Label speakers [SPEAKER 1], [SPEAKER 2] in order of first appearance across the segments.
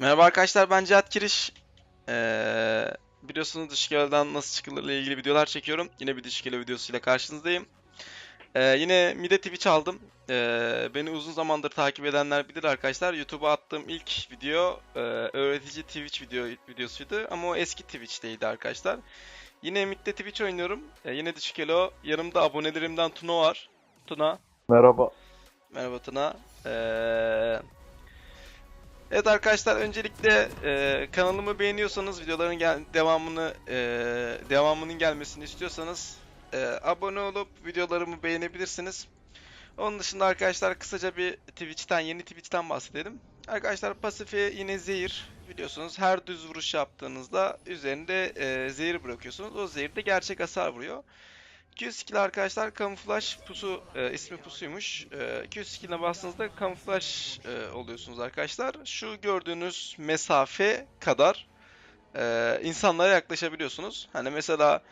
[SPEAKER 1] Merhaba arkadaşlar ben Cihat Kiriş. Ee, biliyorsunuz dış gölden nasıl çıkılır ile ilgili videolar çekiyorum. Yine bir dış göl videosuyla karşınızdayım. Ee, yine Mide Twitch aldım. Ee, beni uzun zamandır takip edenler bilir arkadaşlar. YouTube'a attığım ilk video e, öğretici Twitch video videosuydu. Ama o eski Twitch'teydi arkadaşlar. Yine Mid'de Twitch oynuyorum. Ee, yine dış Kelo. Yanımda abonelerimden Tuna var. Tuna.
[SPEAKER 2] Merhaba.
[SPEAKER 1] Merhaba Tuna. Ee, Evet arkadaşlar öncelikle e, kanalımı beğeniyorsanız videoların gel devamını e, devamının gelmesini istiyorsanız e, abone olup videolarımı beğenebilirsiniz. Onun dışında arkadaşlar kısaca bir Twitch'ten yeni Twitch'ten bahsedelim. Arkadaşlar pasifi yine zehir biliyorsunuz her düz vuruş yaptığınızda üzerinde e, zehir bırakıyorsunuz. O zehir de gerçek hasar vuruyor. Q skill arkadaşlar kamuflaj pusu e, ismi pusuymuş. E, Q skill'e bastığınızda kamuflaj e, oluyorsunuz arkadaşlar. Şu gördüğünüz mesafe kadar e, insanlara yaklaşabiliyorsunuz. Hani mesela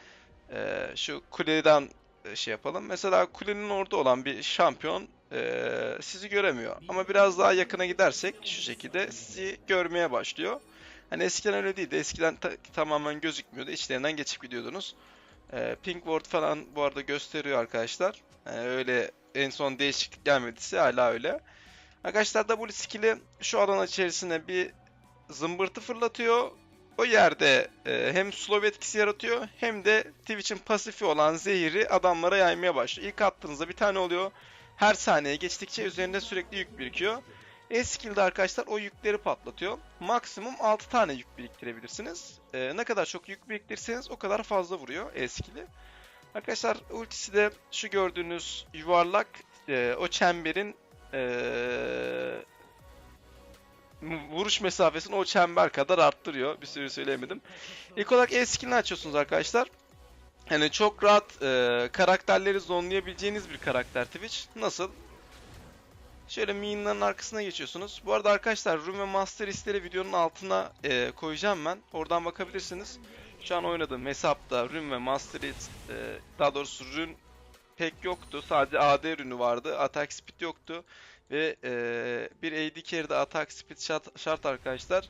[SPEAKER 1] e, şu kuleden e, şey yapalım. Mesela kulenin orada olan bir şampiyon e, sizi göremiyor. Ama biraz daha yakına gidersek şu şekilde sizi görmeye başlıyor. Hani eskiden öyle değildi. Eskiden ta- tamamen gözükmüyordu. İçlerinden geçip gidiyordunuz. E, Pink Ward falan bu arada gösteriyor arkadaşlar. Yani öyle en son değişiklik gelmediyse hala öyle. Arkadaşlar W skill'i şu alan içerisine bir zımbırtı fırlatıyor. O yerde e, hem slow etkisi yaratıyor hem de Twitch'in pasifi olan zehiri adamlara yaymaya başlıyor. İlk attığınızda bir tane oluyor. Her saniye geçtikçe üzerinde sürekli yük birikiyor. E-skill'de arkadaşlar o yükleri patlatıyor. Maksimum 6 tane yük biriktirebilirsiniz. Ee, ne kadar çok yük biriktirirseniz o kadar fazla vuruyor E-skill'i. Arkadaşlar ultisi de şu gördüğünüz yuvarlak e, o çemberin e, vuruş mesafesini o çember kadar arttırıyor. Bir sürü söyleyemedim. İlk olarak E-skill'ini açıyorsunuz arkadaşlar. Yani çok rahat e, karakterleri zonlayabileceğiniz bir karakter Twitch. Nasıl? Şöyle minion'ların arkasına geçiyorsunuz. Bu arada arkadaşlar Rune ve Master listleri videonun altına e, koyacağım ben. Oradan bakabilirsiniz. Şu an oynadığım hesapta Rune ve Master List, e, daha doğrusu Rune pek yoktu. Sadece AD ürünü vardı. Attack Speed yoktu. Ve e, bir AD carry'de Attack Speed şart, şart arkadaşlar.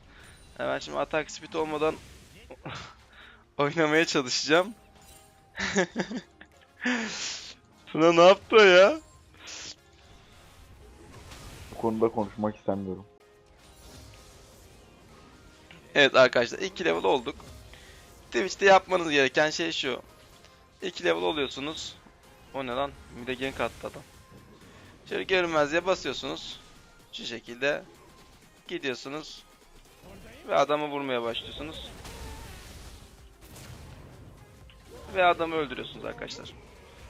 [SPEAKER 1] Hemen şimdi Attack Speed olmadan oynamaya çalışacağım. Tuna ne yaptı ya?
[SPEAKER 2] Konuda konuşmak istemiyorum.
[SPEAKER 1] Evet arkadaşlar 2 level olduk. Twitch'te yapmanız gereken şey şu. 2 level oluyorsunuz. O ne lan? Bir de gank attı adam. Şöyle görünmezliğe basıyorsunuz. Şu şekilde gidiyorsunuz. Ve adamı vurmaya başlıyorsunuz. Ve adamı öldürüyorsunuz arkadaşlar.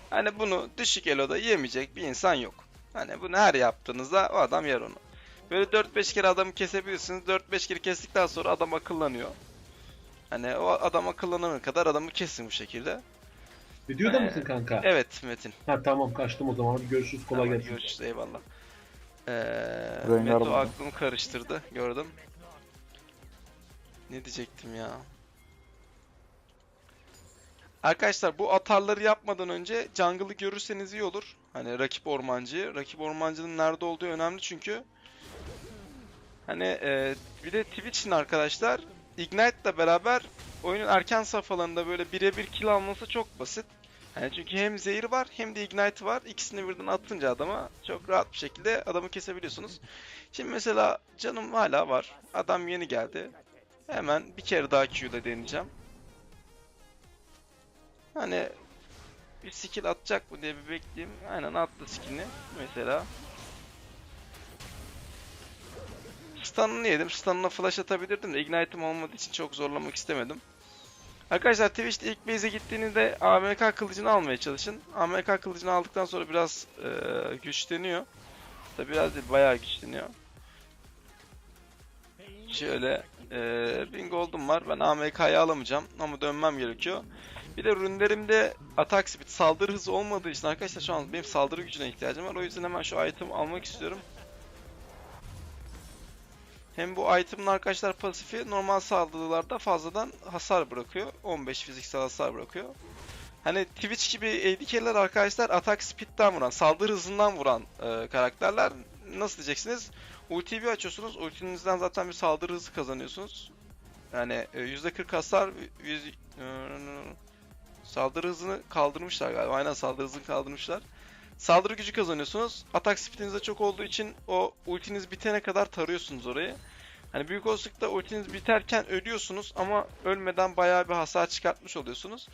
[SPEAKER 1] Hani bunu düşük eloda yemeyecek bir insan yok. Hani bunu her yaptığınızda o adam yer onu. Böyle 4-5 kere adamı kesebilirsiniz. 4-5 kere kestikten sonra adam akıllanıyor. Hani o adam akıllanana kadar adamı kesin bu şekilde.
[SPEAKER 3] Videoda
[SPEAKER 1] Ee,
[SPEAKER 3] mısın kanka?
[SPEAKER 1] Evet Metin.
[SPEAKER 3] Ha tamam kaçtım o zaman. Hadi görüşürüz. Kolay
[SPEAKER 1] Tamam,
[SPEAKER 3] gelsin.
[SPEAKER 1] Görüşürüz eyvallah. Ee, Meto aklımı karıştırdı. Gördüm. Ne diyecektim ya? Arkadaşlar bu atarları yapmadan önce jungle'ı görürseniz iyi olur. Hani rakip ormancıyı. Rakip ormancının nerede olduğu önemli çünkü. Hani e, bir de Twitch'in arkadaşlar Ignite'la beraber oyunun erken safhalarında böyle birebir kill alması çok basit. Hani çünkü hem zehir var hem de ignite var. İkisini birden atınca adama çok rahat bir şekilde adamı kesebiliyorsunuz. Şimdi mesela canım hala var. Adam yeni geldi. Hemen bir kere daha Q'da deneyeceğim. Hani bir skill atacak mı diye bir bekleyeyim. Aynen attı skillini mesela. Stun'ını yedim. Stun'ına flash atabilirdim de Ignite'ım olmadığı için çok zorlamak istemedim. Arkadaşlar Twitch'te ilk base'e gittiğinizde AMK kılıcını almaya çalışın. AMK kılıcını aldıktan sonra biraz e, güçleniyor. Tabi biraz değil bayağı güçleniyor. Şöyle e, 1000 gold'um var. Ben AMK'yı alamayacağım ama dönmem gerekiyor. Bir de rünlerimde atak speed saldırı hızı olmadığı için arkadaşlar şu an benim saldırı gücüne ihtiyacım var. O yüzden hemen şu item almak istiyorum. Hem bu item'ın arkadaşlar pasifi normal saldırılarda fazladan hasar bırakıyor. 15 fiziksel hasar bırakıyor. Hani Twitch gibi AD carry'ler arkadaşlar atak speed'den vuran, saldırı hızından vuran e, karakterler nasıl diyeceksiniz? ultiyi bir açıyorsunuz. Ultinizden zaten bir saldırı hızı kazanıyorsunuz. Yani e, %40 hasar, 100, e, saldırı hızını kaldırmışlar galiba. Aynen saldırı hızını kaldırmışlar. Saldırı gücü kazanıyorsunuz. Atak speediniz de çok olduğu için o ultiniz bitene kadar tarıyorsunuz orayı. Hani büyük olasılıkla ultiniz biterken ölüyorsunuz ama ölmeden bayağı bir hasar çıkartmış oluyorsunuz.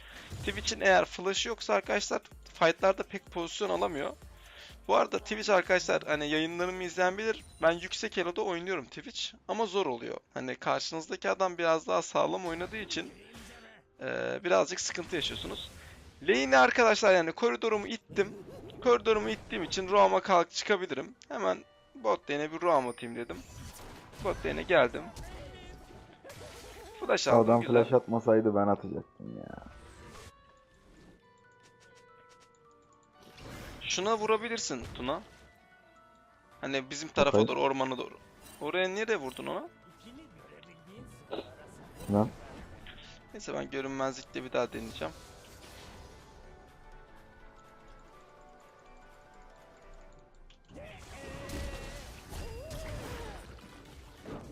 [SPEAKER 1] Twitch'in eğer flash'ı yoksa arkadaşlar fight'larda pek pozisyon alamıyor. Bu arada Twitch arkadaşlar hani yayınlarımı izleyen bilir. Ben yüksek elo'da oynuyorum Twitch ama zor oluyor. Hani karşınızdaki adam biraz daha sağlam oynadığı için eee, birazcık sıkıntı yaşıyorsunuz. Lane'e arkadaşlar yani koridorumu ittim. Koridorumu ittiğim için Roam'a kalk çıkabilirim. Hemen bot lane'e bir Roam atayım dedim. Bot lane'e geldim. Flash aldım
[SPEAKER 2] Adam
[SPEAKER 1] güzel.
[SPEAKER 2] flash atmasaydı ben atacaktım ya.
[SPEAKER 1] Şuna vurabilirsin Tuna. Hani bizim tarafa doğru, ormana doğru. Oraya nereye vurdun ona?
[SPEAKER 2] Lan.
[SPEAKER 1] Neyse ben görünmezlikle bir daha deneyeceğim.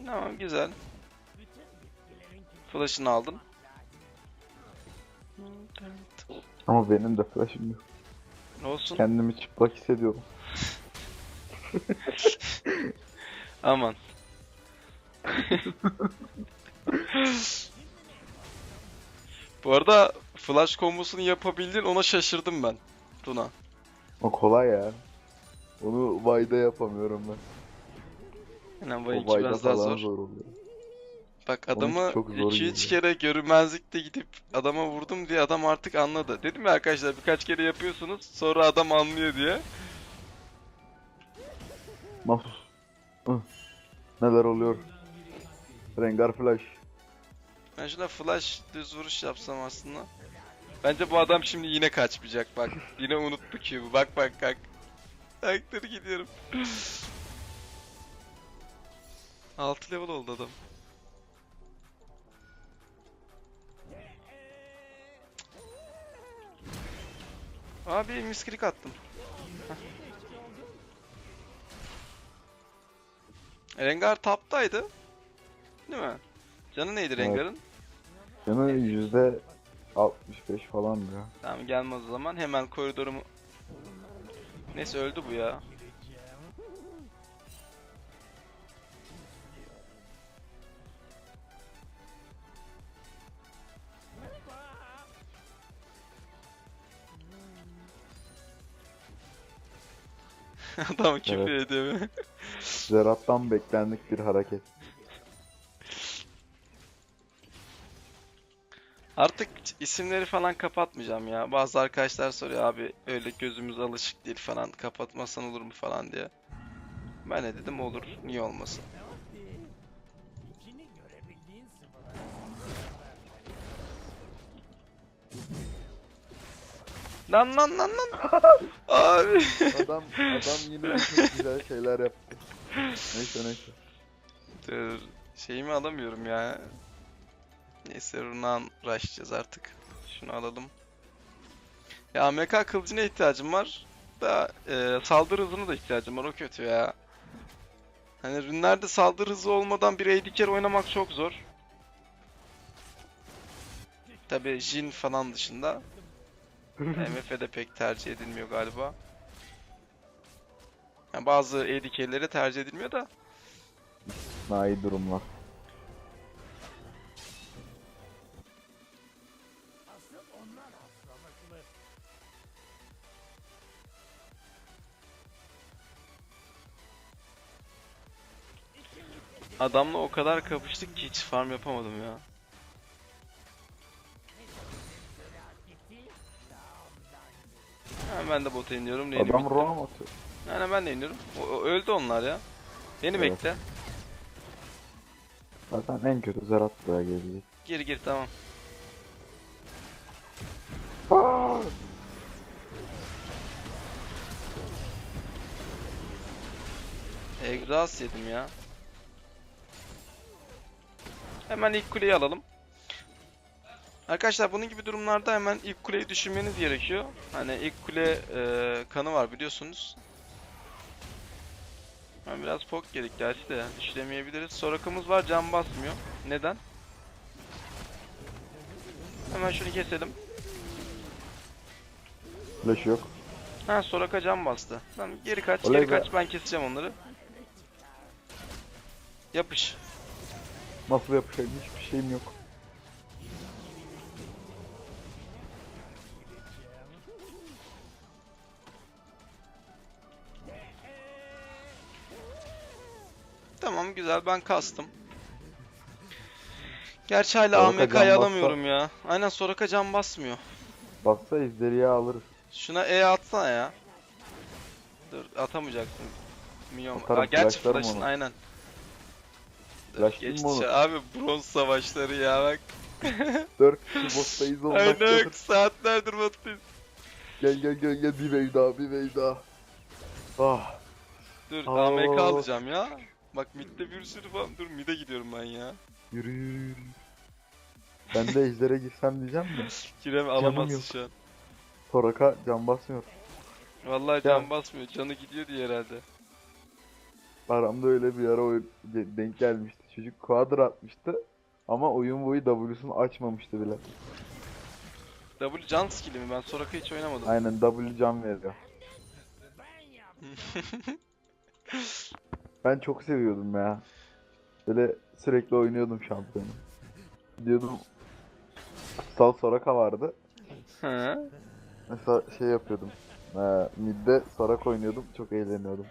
[SPEAKER 1] Tamam güzel. Flash'ını aldın.
[SPEAKER 2] Ama benim de flash'ım yok.
[SPEAKER 1] Olsun.
[SPEAKER 2] Kendimi çıplak hissediyorum.
[SPEAKER 1] Aman. Bu arada flash kombosunu yapabildin ona şaşırdım ben. Tuna.
[SPEAKER 2] O kolay ya. Onu Vay'da yapamıyorum ben.
[SPEAKER 1] Hemen bu
[SPEAKER 2] O
[SPEAKER 1] biraz daha zor.
[SPEAKER 2] zor oluyor.
[SPEAKER 1] Bak adamı
[SPEAKER 2] çok zor
[SPEAKER 1] 2-3
[SPEAKER 2] geliyor.
[SPEAKER 1] kere görünmezlikte gidip adama vurdum diye adam artık anladı. Dedim ya arkadaşlar birkaç kere yapıyorsunuz sonra adam anlıyor diye.
[SPEAKER 2] Hı. Neler oluyor? Rengar flash.
[SPEAKER 1] Ben şuna flash düz vuruş yapsam aslında. Bence bu adam şimdi yine kaçmayacak bak. Yine unuttu bu. Bak bak bak. Ayakları gidiyorum. 6 level oldu adam. Abi misklik attım. Rengar taptaydı. Değil mi? Canı neydi
[SPEAKER 2] Evet.
[SPEAKER 1] Rengar'ın?
[SPEAKER 2] Canı yüzde 65 falan ya.
[SPEAKER 1] Tamam gelmez o zaman. Hemen koridorumu... Neyse öldü bu ya. Adam küfür ediyor.
[SPEAKER 2] Zerat'tan beklendik bir hareket.
[SPEAKER 1] Artık isimleri falan kapatmayacağım ya. Bazı arkadaşlar soruyor abi öyle gözümüz alışık değil falan kapatmasan olur mu falan diye. Ben de dedim olur niye olmasın. Lan lan lan lan. Abi.
[SPEAKER 2] Adam adam yine çok güzel şeyler yaptı. Neyse neyse.
[SPEAKER 1] Dur, şeyimi alamıyorum ya. Neyse Runan rushlayacağız artık. Şunu alalım. Ya MK kılıcına ihtiyacım var. Da e, saldırı hızına da ihtiyacım var. O kötü ya. Hani rünlerde saldırı hızı olmadan bir AD oynamak çok zor. Tabi Jin falan dışında. MF'de pek tercih edilmiyor galiba. Yani bazı AD tercih edilmiyor da.
[SPEAKER 2] Daha iyi durumlar.
[SPEAKER 1] Adamla o kadar kapıştık ki hiç farm yapamadım ya. Hemen ben de bota iniyorum. Lane'i
[SPEAKER 2] Adam
[SPEAKER 1] bitti.
[SPEAKER 2] roam atıyor.
[SPEAKER 1] Aynen ben de iniyorum. O, o- öldü onlar ya. Beni
[SPEAKER 2] Evet.
[SPEAKER 1] bekle.
[SPEAKER 2] Zaten en kötü Zerat buraya gelecek.
[SPEAKER 1] Gir gir tamam.
[SPEAKER 2] Aa!
[SPEAKER 1] Egzaz yedim ya. Hemen ilk kuleyi alalım. Arkadaşlar bunun gibi durumlarda hemen ilk kuleyi düşünmeniz gerekiyor. Hani ilk kule e, kanı var biliyorsunuz. Ben biraz pok yedik gerçi de işlemeyebiliriz. Sorakamız var can basmıyor. Neden? Hemen şunu keselim.
[SPEAKER 2] Flash yok.
[SPEAKER 1] Ha Soraka can bastı. Tamam geri kaç
[SPEAKER 2] Oley
[SPEAKER 1] geri
[SPEAKER 2] be.
[SPEAKER 1] kaç ben keseceğim onları. Yapış.
[SPEAKER 2] Nasıl yapacak hiçbir şeyim yok.
[SPEAKER 1] Tamam güzel ben kastım. Gerçi hala
[SPEAKER 2] Soraka
[SPEAKER 1] AMK'yı
[SPEAKER 2] can
[SPEAKER 1] alamıyorum ya. Aynen Soraka can basmıyor.
[SPEAKER 2] Bassa izleriye alırız.
[SPEAKER 1] Şuna E atsana ya. Dur atamayacaksın. Milyon.
[SPEAKER 2] Atarım,
[SPEAKER 1] Aa, gerçi
[SPEAKER 2] flashlarım
[SPEAKER 1] flash'ın
[SPEAKER 2] onu.
[SPEAKER 1] aynen. Geçti.
[SPEAKER 2] mı onu?
[SPEAKER 1] Abi bronz savaşları ya bak.
[SPEAKER 2] 4 kişi boss'tayız 10
[SPEAKER 1] Aynen
[SPEAKER 2] dakikadır.
[SPEAKER 1] saatlerdir battayız.
[SPEAKER 2] Gel gel gel gel bir wave daha bir wave daha. Ah.
[SPEAKER 1] Dur
[SPEAKER 2] Aa.
[SPEAKER 1] AMK alacağım ya. Bak midde bir sürü falan. Dur mid'e gidiyorum ben ya.
[SPEAKER 2] Yürü yürü yürü. Ben de ejdere girsem diyeceğim de.
[SPEAKER 1] Kirem alamazsın
[SPEAKER 2] yok.
[SPEAKER 1] şu an.
[SPEAKER 2] Soraka can basmıyor.
[SPEAKER 1] Vallahi
[SPEAKER 2] Ya.
[SPEAKER 1] can basmıyor. Canı gidiyor diye herhalde.
[SPEAKER 2] Aramda öyle bir ara de- denk gelmişti. Çocuk quadr atmıştı. Ama oyun boyu W'sunu açmamıştı bile.
[SPEAKER 1] W can skill'i mi? Ben Soraka hiç oynamadım.
[SPEAKER 2] Aynen W can veriyor. Ben çok seviyordum ya. Böyle sürekli oynuyordum şampiyonu. Diyordum Kutsal Soraka vardı.
[SPEAKER 1] Hı.
[SPEAKER 2] Mesela şey yapıyordum. Ee, midde Soraka oynuyordum. Çok eğleniyordum.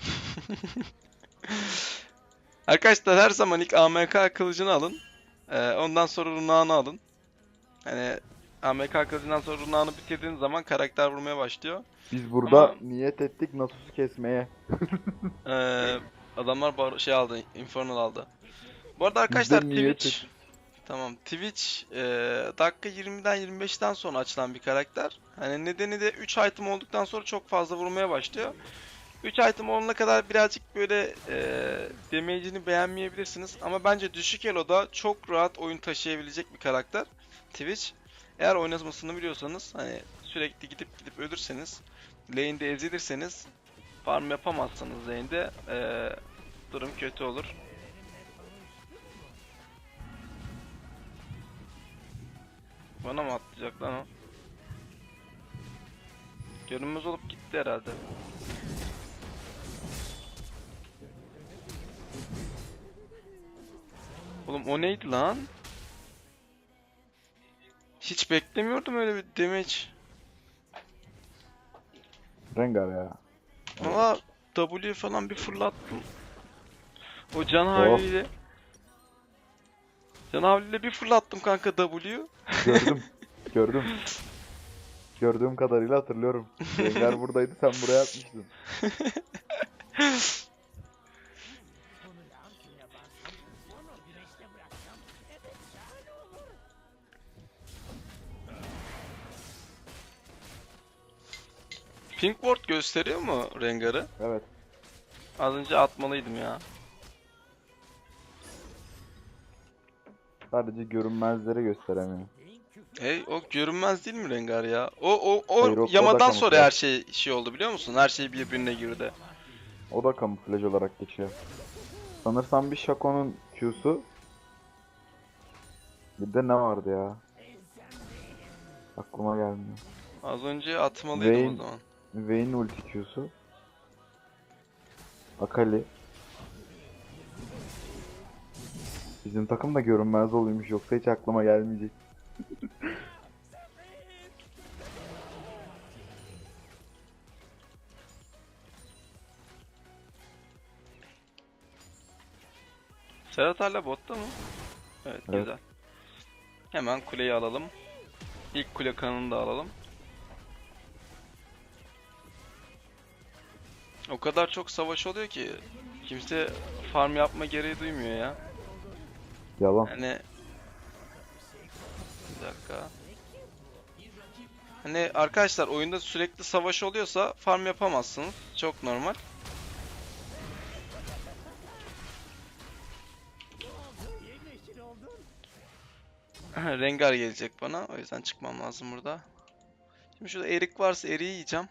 [SPEAKER 1] Arkadaşlar her zaman ilk AMK kılıcını alın. Ee, ondan sonra runağını alın. Hani AMK kılıcından sonra runağını bitirdiğiniz zaman karakter vurmaya başlıyor.
[SPEAKER 2] Biz burada
[SPEAKER 1] Ama-
[SPEAKER 2] niyet ettik Nasus'u kesmeye.
[SPEAKER 1] Ee, adamlar bar- şey aldı, Infernal aldı. Bu arada arkadaşlar Twitch Tamam Twitch e, dakika 20'den 25'ten sonra açılan bir karakter. Hani nedeni de 3 item olduktan sonra çok fazla vurmaya başlıyor. 3 item olana kadar birazcık böyle e, damage'ini beğenmeyebilirsiniz. Ama bence düşük elo'da çok rahat oyun taşıyabilecek bir karakter Twitch. Eğer oynamasını biliyorsanız hani sürekli gidip gidip ölürseniz lane'de ezilirseniz farm yapamazsanız lane'de e, durum kötü olur. Bana mı atlayacak lan o? Görünmez olup gitti herhalde. Oğlum o neydi lan? Hiç beklemiyordum öyle bir damage.
[SPEAKER 2] Rengar ya.
[SPEAKER 1] Ama W falan bir fırlattım. O can
[SPEAKER 2] Oh.
[SPEAKER 1] havliyle. Can havliyle bir fırlattım kanka W.
[SPEAKER 2] Gördüm. Gördüm. Gördüğüm kadarıyla hatırlıyorum. Rengar buradaydı sen buraya atmıştın.
[SPEAKER 1] Pink ward gösteriyor mu Rengar'ı?
[SPEAKER 2] Evet.
[SPEAKER 1] Az önce atmalıydım ya.
[SPEAKER 2] Sadece görünmezlere gösteremiyor.
[SPEAKER 1] Hey o görünmez değil mi Rengar ya? O o o
[SPEAKER 2] Hayır, o- o da
[SPEAKER 1] yamadan sonra
[SPEAKER 2] kamuflaj.
[SPEAKER 1] her şey şey oldu biliyor musun? Her şey birbirine girdi.
[SPEAKER 2] O da kamuflaj olarak geçiyor. Sanırsam bir Shaco'nun Q'su. Bir de ne vardı ya? Aklıma gelmiyor.
[SPEAKER 1] Az önce atmalıydım o
[SPEAKER 2] Vayne.
[SPEAKER 1] zaman.
[SPEAKER 2] Vayne ulti Q'su. Akali. Bizim takım da görünmez oluyormuş yoksa hiç aklıma gelmeyecek.
[SPEAKER 1] Serhat hala botta mı? Evet,
[SPEAKER 2] Evet.
[SPEAKER 1] güzel. Hemen kuleyi alalım. İlk kule kanını da alalım. O kadar çok savaş oluyor ki kimse farm yapma gereği duymuyor ya.
[SPEAKER 2] Yalan.
[SPEAKER 1] Hani bir dakika. Hani arkadaşlar oyunda sürekli savaş oluyorsa farm yapamazsınız. Çok normal. Rengar gelecek bana. O yüzden çıkmam lazım burada. Şimdi şurada erik varsa eriği yiyeceğim.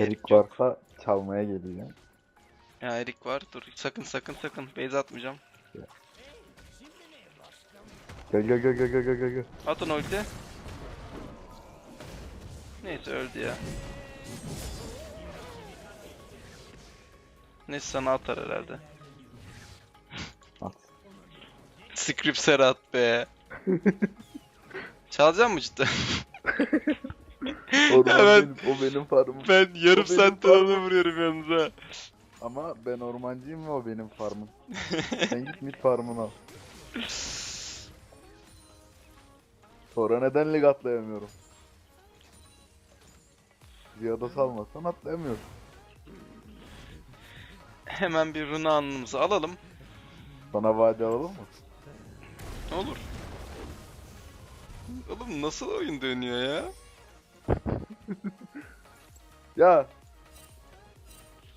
[SPEAKER 2] Erik varsa çalmaya geliyor.
[SPEAKER 1] Ya Erik var. Dur sakın sakın sakın. Base atmayacağım.
[SPEAKER 2] Gel gel gel gel gel gel gel.
[SPEAKER 1] Atın ulti. Neyse öldü ya. Neyse sana atar herhalde.
[SPEAKER 2] At.
[SPEAKER 1] Script Serhat be. Çalacak mı cidden?
[SPEAKER 2] Orman
[SPEAKER 1] Evet.
[SPEAKER 2] benim, o benim farmım.
[SPEAKER 1] ben yarım
[SPEAKER 2] benim
[SPEAKER 1] saattir
[SPEAKER 2] farmım.
[SPEAKER 1] onu vuruyorum yalnız ha.
[SPEAKER 2] Ama ben ormancıyım ve o benim farmım. Sen git mid farmını al. Sonra neden lig atlayamıyorum? Ziyada salmazsan atlayamıyorum.
[SPEAKER 1] Hemen bir runa anımızı alalım.
[SPEAKER 2] Sana vade alalım mı?
[SPEAKER 1] Olur. Oğlum nasıl oyun dönüyor ya?
[SPEAKER 2] Ya!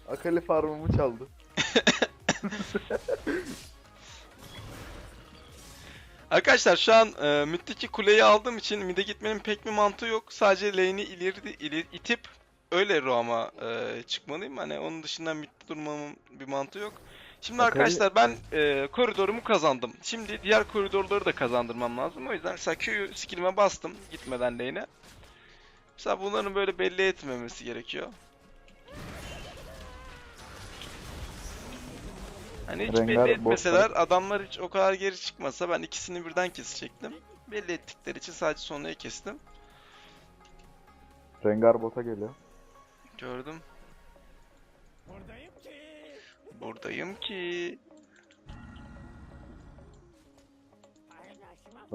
[SPEAKER 2] Akali farmımı çaldı.
[SPEAKER 1] Arkadaşlar şu an e, middeki kuleyi aldığım için mid'e gitmenin pek bir mantığı yok. Sadece lane'i ileri, ileri itip öyle roam'a e, çıkmalıyım. Hani onun dışında mid'de durmamın bir mantığı yok. Şimdi
[SPEAKER 2] Akali-
[SPEAKER 1] arkadaşlar ben e, koridorumu kazandım. Şimdi diğer koridorları da kazandırmam lazım. O yüzden mesela Q skill'ime bastım gitmeden lane'e. Mesela bunların böyle belli etmemesi gerekiyor. Hani hiç
[SPEAKER 2] Rengar
[SPEAKER 1] belli etmeseler adamlar hiç o kadar geri çıkmasa ben ikisini birden kesecektim. Belli ettikleri için sadece sonrayı kestim.
[SPEAKER 2] Rengar bota geliyor.
[SPEAKER 1] Gördüm. Buradayım ki.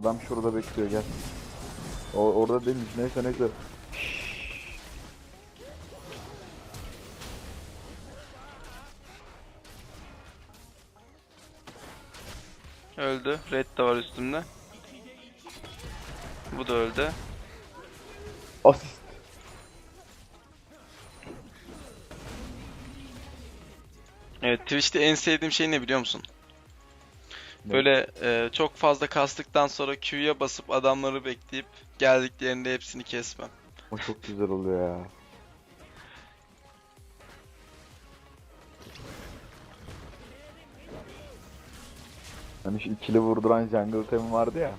[SPEAKER 2] Adam şurada bekliyor gel. O orada değilmiş neyse neyse.
[SPEAKER 1] Öldü. Red de var üstümde. Bu da öldü.
[SPEAKER 2] Asist.
[SPEAKER 1] Evet Twitch'te en sevdiğim şey ne biliyor musun? Böyle e, çok fazla kastıktan sonra Q'ya basıp adamları bekleyip geldiklerinde hepsini kesmem.
[SPEAKER 2] O çok güzel oluyor ya. Hani şu ikili vurduran jungle temi vardı ya.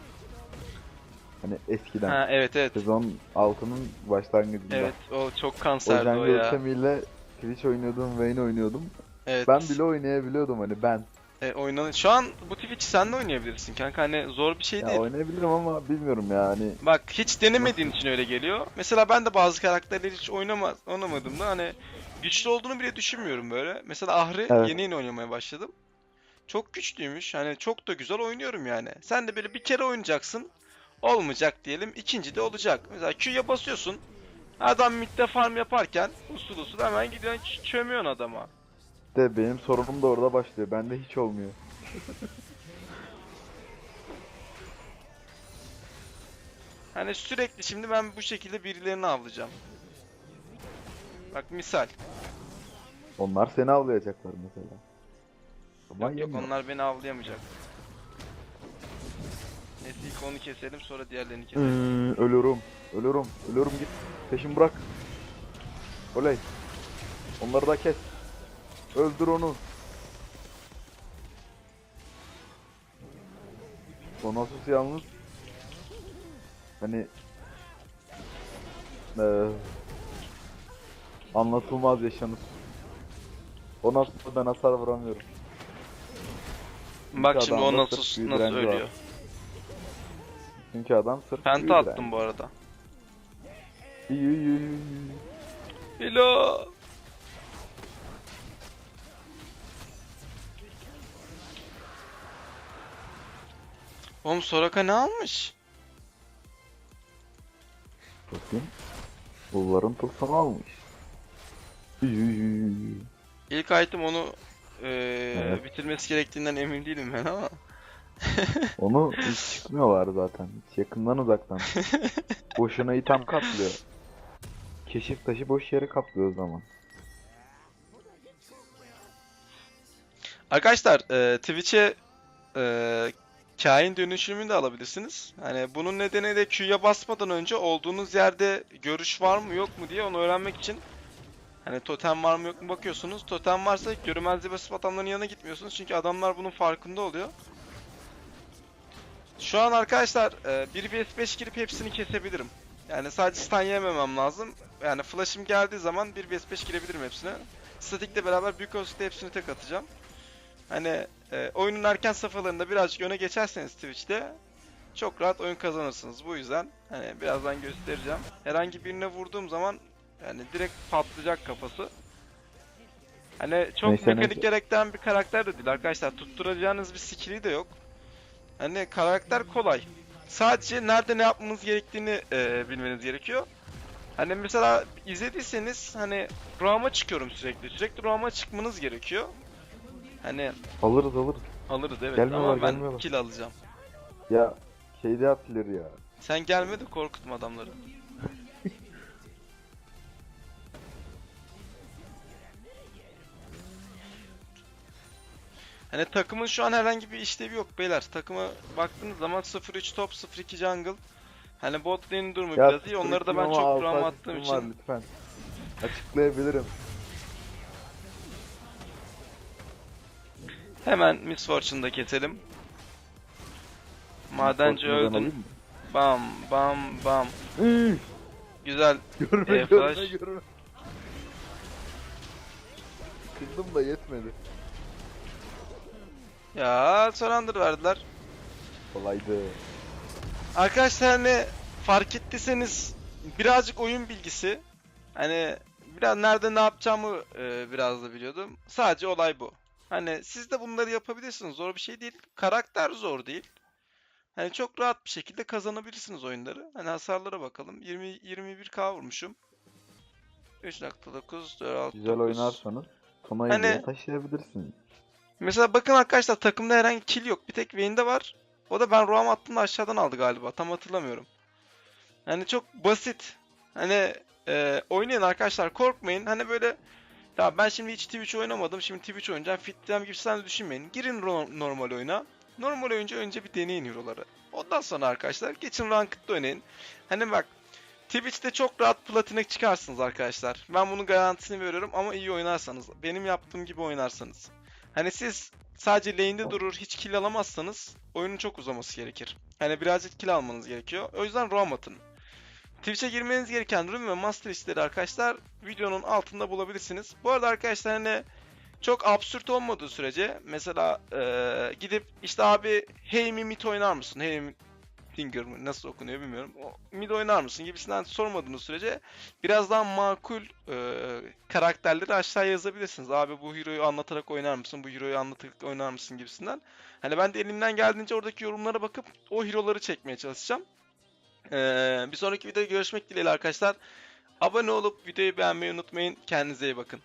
[SPEAKER 2] Hani eskiden.
[SPEAKER 1] Ha evet evet.
[SPEAKER 2] Sezon 6'nın başlangıcında.
[SPEAKER 1] Evet o çok
[SPEAKER 2] O
[SPEAKER 1] kanserdi o
[SPEAKER 2] jungle
[SPEAKER 1] ya.
[SPEAKER 2] temiyle Twitch oynuyordum, Vayne oynuyordum.
[SPEAKER 1] Evet.
[SPEAKER 2] Ben bile oynayabiliyordum hani ben.
[SPEAKER 1] E, oynan Şu an bu Twitch sen de oynayabilirsin kanka hani zor bir şey
[SPEAKER 2] Ya
[SPEAKER 1] değil.
[SPEAKER 2] oynayabilirim ama bilmiyorum ya hani
[SPEAKER 1] Bak hiç denemediğin için öyle geliyor. Mesela ben de bazı karakterleri hiç oynama, oynamadım da hani güçlü olduğunu bile düşünmüyorum böyle. Mesela Ahri
[SPEAKER 2] Evet.
[SPEAKER 1] yeni yeni oynamaya başladım. Çok güçlüymüş. Hani çok da güzel oynuyorum yani. Sen de böyle bir kere oynayacaksın. Olmayacak diyelim. ikinci de olacak. Mesela Q'ya basıyorsun. Adam midde farm yaparken usul usul hemen gidiyorsun çömüyorsun adama.
[SPEAKER 2] de benim sorunum da orada başlıyor. Bende hiç olmuyor.
[SPEAKER 1] Hani sürekli şimdi ben bu şekilde birilerini avlayacağım. Bak misal.
[SPEAKER 2] Onlar seni avlayacaklar mesela.
[SPEAKER 1] Yok yok
[SPEAKER 2] yemiyor.
[SPEAKER 1] onlar beni avlayamayacak. Neyse ilk onu keselim sonra diğerlerini keselim.
[SPEAKER 2] Hmm, ölürüm. Ölürüm. Ölürüm git. Peşimi bırak. Oley. Onları da kes. Öldür onu. Sonasus yalnız hani eee anlatılmaz yaşanır. Ona sonra ben hasar vuramıyorum.
[SPEAKER 1] Bak şimdi o
[SPEAKER 2] adamda
[SPEAKER 1] nasıl
[SPEAKER 2] büyü
[SPEAKER 1] nasıl
[SPEAKER 2] direnci var.
[SPEAKER 1] ölüyor.
[SPEAKER 2] Çünkü adam sırf büyü
[SPEAKER 1] Penta
[SPEAKER 2] direnci.
[SPEAKER 1] attım bu arada.
[SPEAKER 2] İyi.
[SPEAKER 1] Hello. Oğlum Soraka ne almış?
[SPEAKER 2] Bakayım. Bulvarın tılsımı almış.
[SPEAKER 1] İlk item onu eee,
[SPEAKER 2] Evet.
[SPEAKER 1] bitirmesi gerektiğinden emin değilim ben ama.
[SPEAKER 2] Onu hiç çıkmıyorlar zaten. Hiç yakından uzaktan. Boşuna item kaplıyor. Keşif taşı boş yere kaplıyor o zaman.
[SPEAKER 1] Arkadaşlar eee, Twitch'e eee kain dönüşümünü de alabilirsiniz. Hani bunun nedeni de Q'ya basmadan önce olduğunuz yerde görüş var mı yok mu diye onu öğrenmek için Hani totem var mı yok mu bakıyorsunuz. Totem varsa görünmezliğe basıp adamların yanına gitmiyorsunuz. Çünkü adamlar bunun farkında oluyor. Şu an arkadaşlar e, 1 vs 5 girip hepsini kesebilirim. Yani sadece stun yememem lazım. Yani flash'ım geldiği zaman 1 vs 5 girebilirim hepsine. Statikle beraber büyük olasılıkla hepsini tek atacağım. Hani e, oyunun erken safhalarında birazcık öne geçerseniz Twitch'te çok rahat oyun kazanırsınız. Bu yüzden hani birazdan göstereceğim. Herhangi birine vurduğum zaman yani direkt patlayacak kafası. Hani çok
[SPEAKER 2] Neyse,
[SPEAKER 1] mekanik
[SPEAKER 2] neyse.
[SPEAKER 1] gerektiren bir karakter de değil arkadaşlar. Tutturacağınız bir skill'i de yok. Hani karakter kolay. Sadece nerede ne yapmanız gerektiğini e, bilmeniz gerekiyor. Hani mesela izlediyseniz hani Roam'a çıkıyorum sürekli. Sürekli Roam'a çıkmanız gerekiyor. Hani
[SPEAKER 2] Alırız alırız.
[SPEAKER 1] alırız evet
[SPEAKER 2] Gelmiyorlar,
[SPEAKER 1] ama ben
[SPEAKER 2] gelmiyorlar.
[SPEAKER 1] kill alacağım.
[SPEAKER 2] Ya şeyde atılır ya.
[SPEAKER 1] Sen gelme de korkutma adamları. Hani takımın şu an herhangi bir işlevi yok beyler. Takıma baktığınız zaman 0-3 top 0-2 jungle. Hani bot lane durumu
[SPEAKER 2] Ya
[SPEAKER 1] biraz iyi. Onları da ben çok
[SPEAKER 2] asistim
[SPEAKER 1] attığım
[SPEAKER 2] var,
[SPEAKER 1] için.
[SPEAKER 2] lütfen. Açıklayabilirim.
[SPEAKER 1] Hemen Miss Fortune'da keselim. Madenci öldün. Bam bam bam. Güzel.
[SPEAKER 2] görme
[SPEAKER 1] Ee,
[SPEAKER 2] görme görme. Kızdım da yetmedi.
[SPEAKER 1] Ya surrender verdiler.
[SPEAKER 2] Kolaydı.
[SPEAKER 1] Arkadaşlar hani fark ettiyseniz birazcık oyun bilgisi. Hani biraz nerede ne yapacağımı e, biraz da biliyordum. Sadece olay bu. Hani siz de bunları yapabilirsiniz. Zor bir şey değil. Karakter zor değil. Hani çok rahat bir şekilde kazanabilirsiniz oyunları. Hani hasarlara bakalım. 20 21k vurmuşum. 3.9 4
[SPEAKER 2] Güzel oynarsanız
[SPEAKER 1] Hani-
[SPEAKER 2] hani... taşıyabilirsiniz.
[SPEAKER 1] Mesela bakın arkadaşlar takımda herhangi kill yok. Bir tek Vayne'de var. O da ben Roam attığımda aşağıdan aldı galiba. Tam hatırlamıyorum. Yani çok basit. Hani e, oynayın arkadaşlar korkmayın. Hani böyle ya ben şimdi hiç Twitch oynamadım. Şimdi Twitch oynayacağım. Fitliğim gibisinden de düşünmeyin. Girin normal oyuna. Normal oyuncu önce bir deneyin hero'ları. Ondan sonra arkadaşlar geçin ranked'da oynayın. Hani bak Twitch'te çok rahat platine çıkarsınız arkadaşlar. Ben bunun garantisini veriyorum ama iyi oynarsanız. Benim yaptığım gibi oynarsanız. Hani siz sadece lane'de durur hiç kill alamazsanız oyunun çok uzaması gerekir. Hani birazcık kill almanız gerekiyor. O yüzden roam atın. Twitch'e girmeniz gereken room ve master işleri arkadaşlar videonun altında bulabilirsiniz. Bu arada arkadaşlar hani çok absürt olmadığı sürece mesela eee, gidip işte abi hey mi mid oynar mısın? Hey mi Finger mı nasıl okunuyor bilmiyorum. O, mid oynar mısın gibisinden sormadığınız sürece biraz daha makul e, karakterleri aşağıya yazabilirsiniz. Abi bu hero'yu anlatarak oynar mısın? Bu hero'yu anlatarak oynar mısın gibisinden. Hani ben de elimden geldiğince oradaki yorumlara bakıp o hero'ları çekmeye çalışacağım. Ee, bir sonraki videoda görüşmek dileğiyle arkadaşlar. Abone olup videoyu beğenmeyi unutmayın. Kendinize iyi bakın.